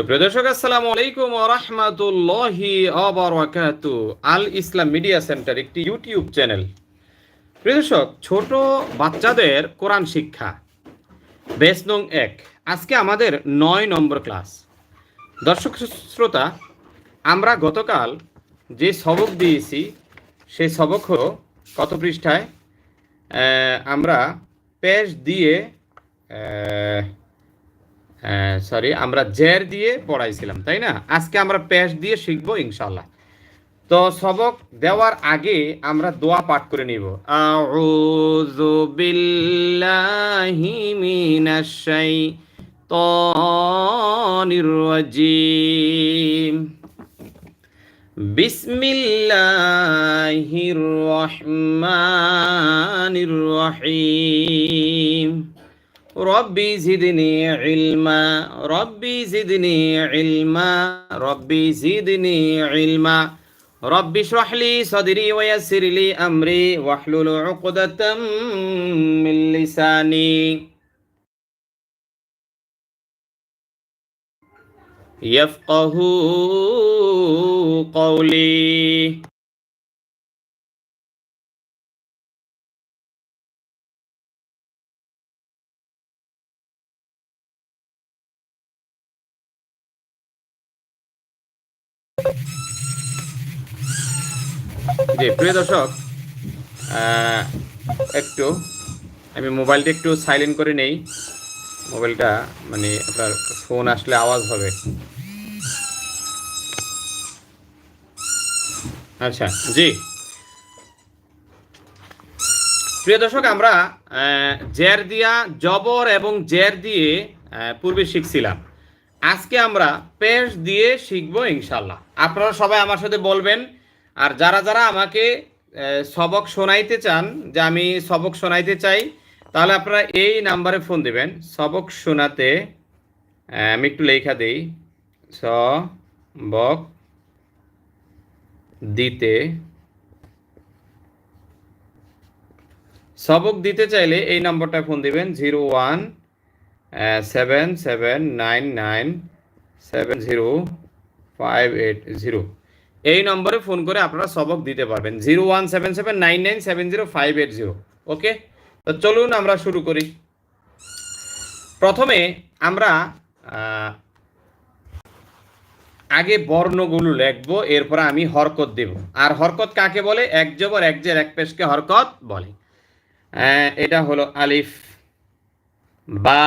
সুপ্রিয় দর্শক, আসসালামু আলাইকুম রহমাতুল্লাহি অবরাকাতু আল ইসলাম মিডিয়া সেন্টার একটি ইউটিউব চ্যানেল। প্রিয় দর্শক, ছোট বাচ্চাদের কোরআন শিক্ষা বেস নং এক। আজকে আমাদের নয় নম্বর ক্লাস। দর্শক শ্রোতা, আমরা গতকাল যে সবক দিয়েছি সেই সবক হলো কত পৃষ্ঠায়? আমরা পেজ দিয়ে সরি আমরা জের দিয়ে পড়াইছিলাম, তাই না? আজকে আমরা পেশ দিয়ে শিখব ইনশাল্লাহ তো সবক, দেওয়ার আগে আমরা দোয়া পাঠ করে নিব। আউযু বিল্লাহি মিনাশ শাইতানির রাজিম। বিসমিল্লাহির রহমানির রহিম। ربي زدني علما. ربي زدني علما. ربي زدني علما. ربي اشرح لي صدري ويسر لي أمري واحلل عقدة من لساني. يفقه قولي. জি, প্রিয় দর্শক একটু, আমি মোবাইলটা একটু সাইলেন্ট করে নেই। মোবাইলটা মানে আপনার ফোন আসলে আওয়াজ হবে। আচ্ছা জি। প্রিয় দর্শক, আমরা জের দিয়া, জবর এবং জের দিয়ে পূর্বে শিখছিলাম। আজকে আমরা পেশ দিয়ে শিখব ইনশাল্লাহ আপনারা সবাই আমার সাথে বলবেন আর যারা যারা আমাকে সবক শোনাইতে চান, যে আমি সবক শোনাইতে চাই, তাহলে আপনারা এই নাম্বারে ফোন দিবেন। সবক শোনাতে আমি একটু লেখা দেই। সবক দিতে সবক দিতে চাইলে এই নম্বরটা ফোন দিবেন। Zero one seven seven, nine nine, seven, zero, five, eight, zero. এই নম্বরে ফোন করে আপনারা সবক দিতে পারবেন। Zero one seven seven nine nine seven zero five eight zero okay তো চলুন আমরা শুরু করি। প্রথমে আমরা আগে বর্ণগুলো লিখব, এরপর আমি হরকত দেব। আর হরকত কাকে বলে? এক জবর এক জের, এক পেশকে হরকত বলে। এটা হলো আলিফ, বা,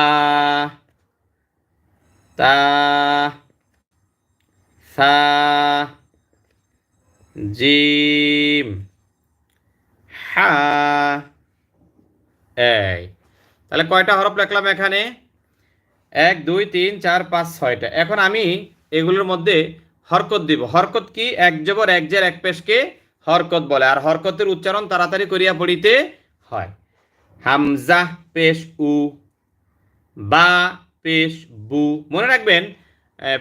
তা, সা জিম। হা। এই। তাহলে কয়টা হরফ লিখলাম এখানে? এক, দুই, তিন, চার, পাঁচ, ছয়টা। এখন আমি এগুলোর মধ্যে হরকত দিব। হরকত কি? এক জবর, এক জের, এক পেশকে হরকত বলে। আর হরকতের উচ্চারণ তাড়াতাড়ি করিয়া পড়িতে হয়। হামজা, পেশ, উ, বা, পেশ, বু। মনে রাখবেন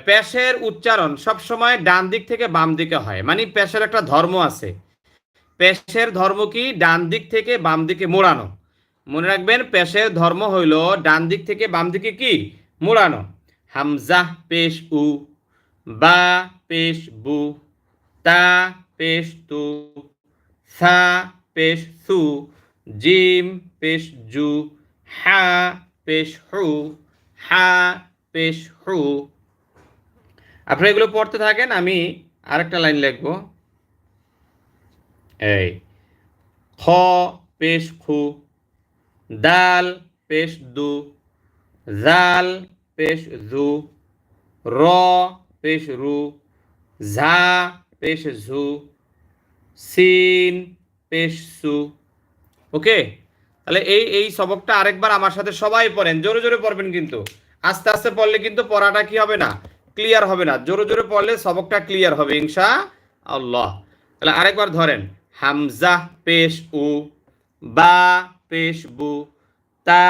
পেশের উচ্চারণ সবসময় ডান দিক থেকে বাম দিকে হয়। মানে পেশের একটা ধর্ম আছে। পেশের ধর্ম কি? ডান দিক থেকে বাম দিকে মোড়ানো। মনে রাখবেন, পেশের ধর্ম হইল ডান দিক থেকে বাম দিকে কি? মোড়ানো। হামজা, পেশ, উ, বা, পেশ, বু, তা, পেশ, তু, সা, পেশ, সু, জিম, পেশ, জু, হা, পেশ, হু, হা, পেশ, হু আপনারা এগুলো পড়তে থাকেন, আমি আরেকটা লাইন লিখব। এই, খ, পেশ, খু, দাল, পেশ, দু, জাল, পেশ, জু, র, পেশ, রু, ঝা, পেশ, ঝু, সিন, পেশ, সু। ওকে? তাহলে এই এই সবকটা আরেকবার আমার সাথে সবাই পড়েন, জোরে জোরে পড়বেন কিন্তু। আস্তে আস্তে পড়লে কিন্তু পড়াটা কি হবে না? ক্লিয়ার হবে না। জোরে জোরে পড়লে সবকটা ক্লিয়ার হবে, ইনশা আল্লাহ। তাহলে আরেকবার ধরেন, হামজা পেশ উ, বা পেশ বু, তা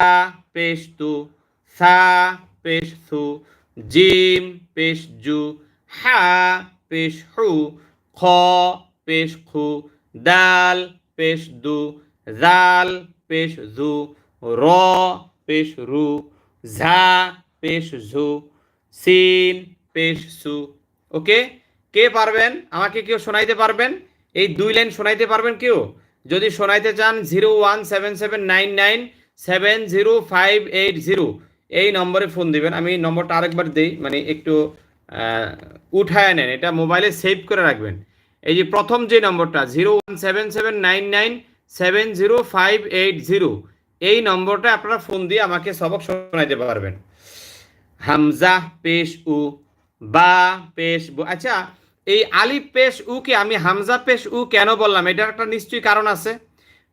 পেশ তু, সা পেশ সু, জিম পেশ জু, হা পেশ হু, খ পেশ খু, দাল পেশ দু, জাল পেশ জু, র পেশ রু, ঝা পেশ ঝু, সিন পেশ সু ওকে? কে পারবেন? আমাকে কেউ শোনাইতে পারবেন? এই দুই লাইন শোনাইতে পারবেন কেউ? যদি শোনাইতে চান, zero one seven seven nine nine seven zero five eight zero. এই নম্বরে ফোন দিবেন। আমি নম্বরটা আরেকবার দিই মানে একটু উঠায় নেন। এটা মোবাইলে সেভ করে রাখবেন। এই যে প্রথম যে নম্বরটা, zero one seven seven nine nine seven zero five eight zero. এই নম্বরটা আপনারা ফোন দিয়ে আমাকে সবক শোনাইতে পারবেন। হামজা পেশ উ বা পেশ বু আচ্ছা এই আলিফ পেশ উ কে আমি হামজা পেশ উ কেন বললাম? এটার একটা নিশ্চয়ই কারণ আছে।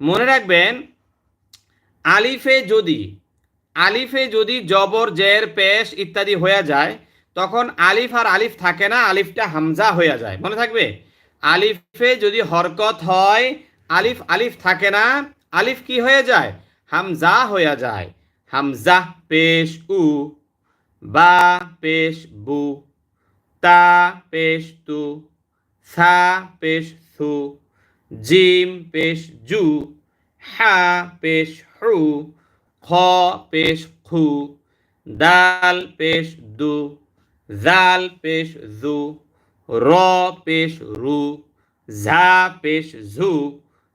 মনে রাখবেন, আলিফে যদি আলিফে যদি জবর, জের, পেশ ইত্যাদি হয়ে যায়, তখন আলিফ আর আলিফ থাকে না, আলিফটা হামজা হয়ে যায়। মনে থাকবে? আলিফে যদি হরকত হয়, আলিফ আলিফ থাকে না, আলিফ কি হয়ে যায়? হামজা হয়ে যায়। হামজা পেশ উ বা পেশ বু। তা পেশ তু সা পেশ সু জিম পেশ জু হা পেশ হু খ পেশ খু দাল পেশ দু জাল পেশ জু র পেশ রু ঝা পেশ ঝু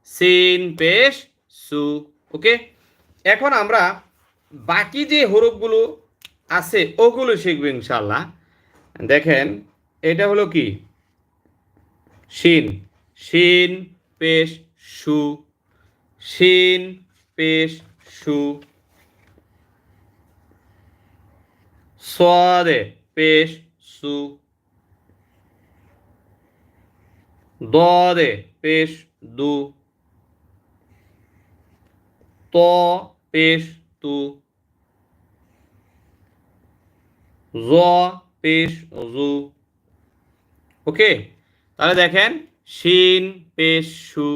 সিন পেশ সু ওকে? এখন আমরা বাকি যে হরফগুলো আছে, ওগুলো শিখব ইনশাল্লাহ দেখেন, এটা হলো কি? শিন। শিন, পেশ, সু। শিন, পেশ, সু। সোয়াদে, পেশ, সু। দদে পেশ, দু। ত, পেশ, তু। জ পেশ জু ওকে তাহলে দেখেন, শিন, পেশ, সু।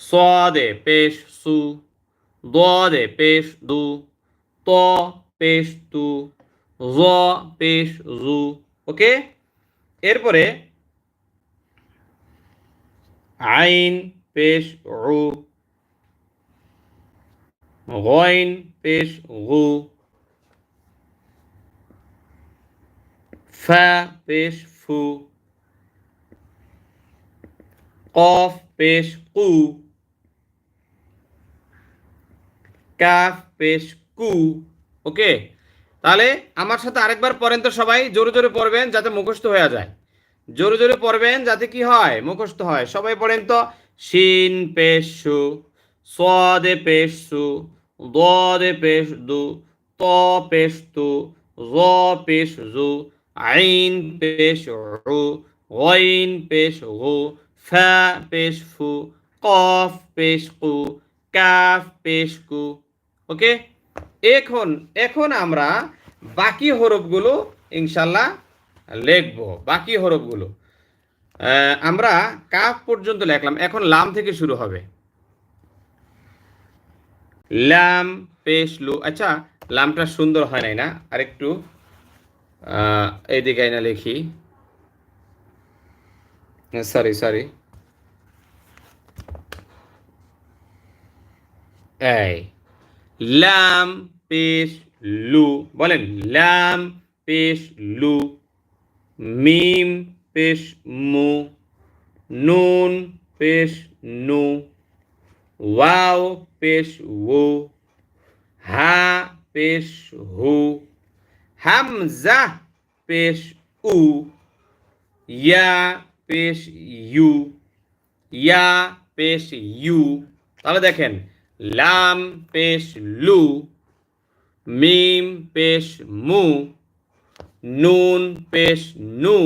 সদে, পেশ, সু। দে পেশ, দু। ত, পেশ, তু। জ, পেশ, জু। ওকে এরপরে আইন, পেশ উ গইন, পেশ, গু। ফা, পেশ, ফু। কফ, পেশ, কু। কাফ, পেশ, কু। ওকে? তাহলে আমার সাথে আরেকবার পড়েন তো সবাই। জোরে জোরে পড়বেন যাতে মুখস্থ হয়ে যায়। জোরে জোরে পড়বেন যাতে কি হয়? মুখস্থ হয়। সবাই পড়েন তো। শিন, পেশ, সু। সদে পেশ, সু। দদে পেশ, দু। ত, পেশ, তু। জ, পেশ, জু। আইন পেশ উ গইন পেশ গু ফা পেশ ফু কফ পেশ কু কাফ পেশ কু ওকে? এখন এখন আমরা বাকি হরফগুলো ইনশাল্লাহ লিখব, বাকি হরফগুলো। আমরা কাফ পর্যন্ত লিখলাম, এখন লাম থেকে শুরু হবে। লাম পেশ লু আচ্ছা লামটা সুন্দর হয় নাই না? আরেকটু এইদিকে না লিখি। সরি সরি এই, লাম, পেশ, লু, বলেন, লাম, পেশ, লু, মিম, পেশ, মু, নুন, পেশ, নু, ওয়াও, পেশ ও হা, পেশ, হু হামজা পেশ উ ইয়া পেশ ইউ ইয়া পেশ ইউ তাহলে দেখেন, লাম পেশ লু, মিম পেশ মু, নুন পেশ নু,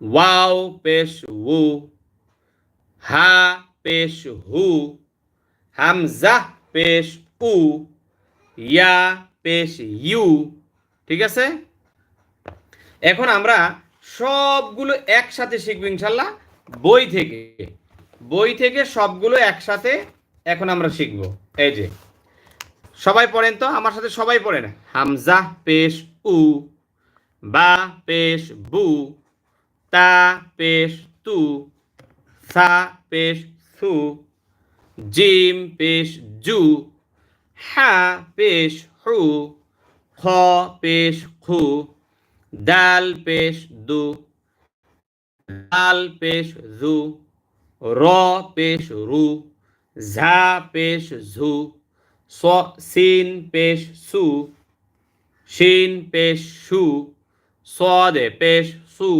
ওয়াও পেশ উ, হা পেশ হু, হামজা পেশ উ, ইয়া পেশ ইউ। ঠিক আছে? এখন আমরা সবগুলো একসাথে শিখব ইনশাল্লাহ, বই থেকে। বই থেকে সবগুলো একসাথে এখন আমরা শিখব। এই যে, সবাই পড়েন তো? আমার সাথে সবাই পড়েন? হামজা, পেশ, উ। বা, পেশ, বু। তা, পেশ, তু। সা, পেশ, সু। জিম, পেশ, জু। হা, পেশ, হু। খ পেশ খু দাল পেশ দু দাল পেশ জু র পেশ রু ঝা পেশ ঝু স সিন পেশ সু শিন পেশ সু صاد পেশ সু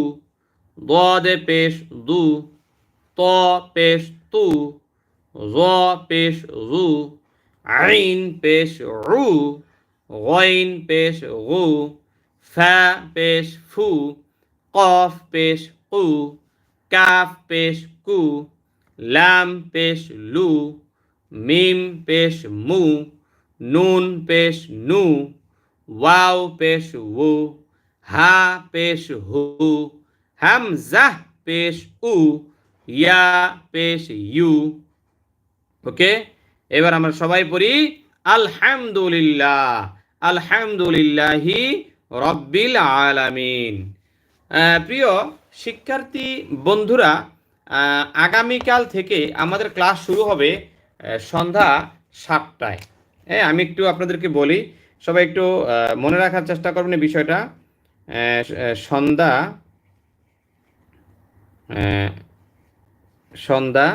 ضاد পেশ দু ত পেশ তু জ পেশ রু আইন পেশ রু গইন পেশ গু, ফা পেশ ফু, কফ পেশ কু, কাফ পেশ কু, লাম পেশ লু, মিম পেশ মু, নুন পেশ নু, ওয়াও পেশ উ, হা পেশ হু, হামজা পেশ উ, ইয়া পেশ ইউ। ওকে? এবার আমরা সবাই পড়ি, আলহামদুলিল্লাহ। আলহামদুলিল্লাহি রব্বিল আলামিন। প্রিয় শিক্ষার্থী বন্ধুরা আগামীকাল থেকে আমাদের ক্লাস শুরু হবে সন্ধ্যা সাতটায়। হ্যাঁ আমি একটু আপনাদেরকে বলি, সবাই একটু মনে রাখার চেষ্টা করবেন এই বিষয়টা। সন্ধ্যা সন্ধ্যা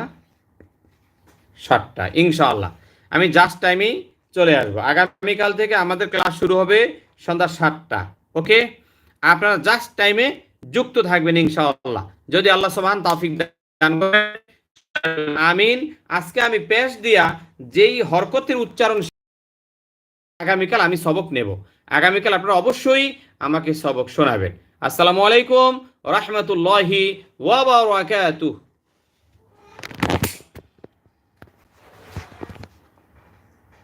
সাতটা ইনশাআল্লাহ। আমি জাস্ট টাইমেই চলে আসব। আগামীকাল থেকে আমাদের ক্লাস শুরু হবে সন্ধ্যা সাতটা, ওকে? আপনারা জাস্ট টাইমে যুক্ত থাকবেন ইনশাআল্লাহ। যদি আল্লাহ সোহান তাফিক দান আমিন। আজকে আমি পেশ দিয়া যেই হরকতের উচ্চারণ আগামীকাল আমি সবক নেব। আগামীকাল আপনারা অবশ্যই আমাকে সবক শোনাবেন। আসসালামু আলাইকুম রহমতুল্লাহি ওয়া বারাকাতুহু।